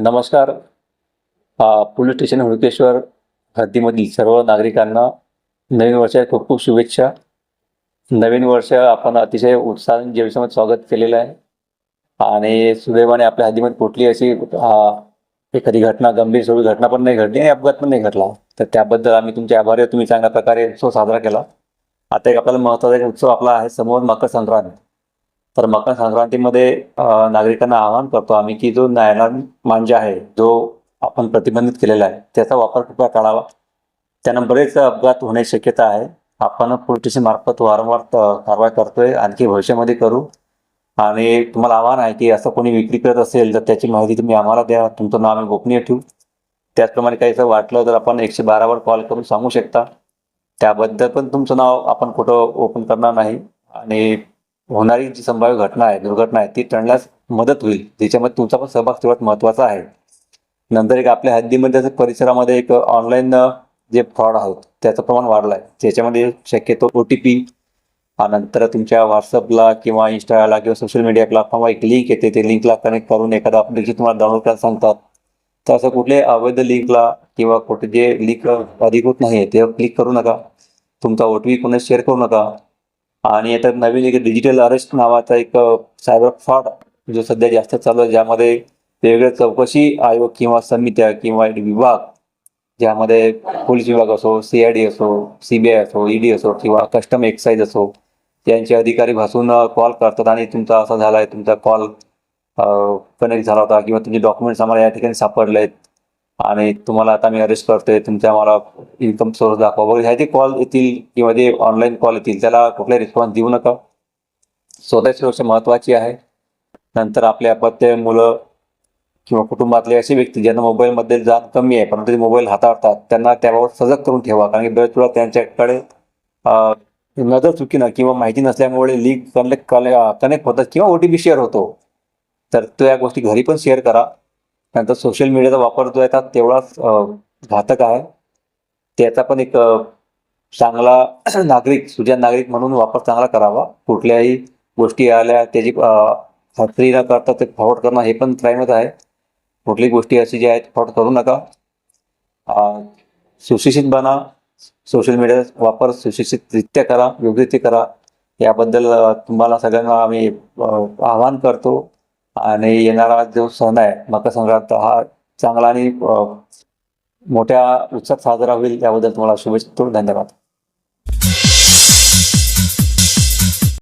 नमस्कार. Police station Hudkeshwar हद्दीमधील सर्व नागरिकांना नवीन वर्षाच्या खूप खूप शुभेच्छा. नवीन वर्ष आपण अतिशय उत्साहाने जयसमत स्वागत केलेलं आहे. आणि सुदैवाने आपल्या हद्दीमध्ये कुठली अशी एखादी घटना गंभीर स्वरूपी घटना पण नाही घडली आणि अपघात पण नाही घडला. तर त्याबद्दल आम्ही तुमचे आभारी आहे तुम्ही चांगल्या प्रकारे उत्सव साजरा केला. आता एक आपल्याला महत्त्वाचा उत्सव आपला आहे समोर मकर संक्रांत. तर मकर संक्रांतीमध्ये नागरिकांना आवाहन करतो आम्ही की जो नायलॉन मांजा आहे जो आपण प्रतिबंधित केलेला आहे त्याचा वापर कृपया टाळावा त्यानं बरेच अपघात होण्याची शक्यता आहे. आपण पोलीस मार्फत वारंवार कारवाई करतोय. आणखी भविष्यामध्ये करू. आणि तुम्हाला आव्हान आहे की असं कोणी विक्री करत असेल तर त्याची माहिती तुम्ही आम्हाला द्या. तुमचं नाव आम्ही गोपनीय ठेवू. त्याचप्रमाणे काही असं वाटलं तर आपण एकशे बारावर कॉल करून सांगू शकता. त्याबद्दल पण तुमचं नाव आपण कुठं ओपन करणार नाही. आणि होणारी जी संभाव्य घटना आहे दुर्घटना आहे ती टळण्यास मदत होईल. त्याच्यामध्ये तुमचा पण सहभाग तेवढाच महत्त्वाचा आहे. नंतर एक आपल्या हद्दीमध्ये असं परिसरामध्ये एक ऑनलाईन जे फ्रॉड आहोत त्याचं प्रमाण वाढलं आहे त्याच्यामध्ये शक्यतो ओ टी पी नंतर तुमच्या व्हॉट्सअपला किंवा इंस्टाला किंवा सोशल मीडिया प्लॅटफॉर्मवर एक लिंक येते. ते लिंकला कनेक्ट करून एखादा अप्लिकेशन तुम्हाला डाउनलोड करायला सांगतात. तर असं कुठल्याही अवैध लिंकला किंवा कुठे जे लिंक अधिकृत नाही आहे ते क्लिक करू नका. तुमचा ओ टी पी कोणाला शेअर करू नका. आणि आता नवीन एक डिजिटल अरेस्ट नावाचा एक सायबर फ्रॉड जो सध्या जास्त चालू आहे ज्यामध्ये वेगवेगळ्या चौकशी आयोग किंवा समित्या किंवा विभाग ज्यामध्ये पोलीस विभाग असो सी आय डी असो सी बी आय असो ईडी असो किंवा कस्टम एक्साईज असो त्यांचे अधिकारी भासून कॉल करतात आणि तुमचा असा झाला आहे तुमचा कॉल कनेक्ट झाला होता किंवा तुमचे डॉक्युमेंट्स आम्हाला या ठिकाणी सापडले आहेत आणि तुम्हाला आता मी अरेस्ट करतोय तुमच्या मला इन्कम सोर्स दाखवा. वगैरे ह्या जे कॉल येतील किंवा जे ऑनलाईन कॉल येतील त्याला कुठलाही रिस्पॉन्स देऊ नका. स्वतःची सुरक्षा महत्त्वाची आहे. नंतर आपले अपत्य मुलं किंवा कुटुंबातले असे व्यक्ती ज्यांना मोबाईलमध्ये जाण कमी आहे परंतु ते मोबाईल हाताळतात त्यांना त्याबाबत सजग करून ठेवा. कारण की बरेच वेळा त्यांच्याकडे नजर चुकीनं किंवा माहिती नसल्यामुळे लिंक कनेक्ट कनेक्ट होतात किंवा ओ टी पी शेअर होतो. तर त्या गोष्टी घरी पण शेअर करा. नंतर सोशल मीडियाचा वापर जो आहे तो तेवढाच घातक आहे. त्याचा पण एक चांगला नागरिक सुजान नागरिक म्हणून वापर चांगला करावा. कुठल्याही गोष्टी आल्या त्याची खात्री न करता ते फॉरवर्ड करणं हे पण क्राईमच आहे. कुठली गोष्टी अशी जी आहेत फॉरवर्ड करू नका. सुशिक्षित बना सोशल मीडियाचा वापर सुशिक्षितरित्या करा योग्यरित्या करा. याबद्दल तुम्हाला सगळ्यांना आम्ही आवाहन करतो. आणि येणारा जो सण आहे मकर संक्रांत हा चांगला आणि मोठ्या उत्साहात साजरा होईल याबद्दल तुम्हाला शुभेच्छा. धन्यवाद.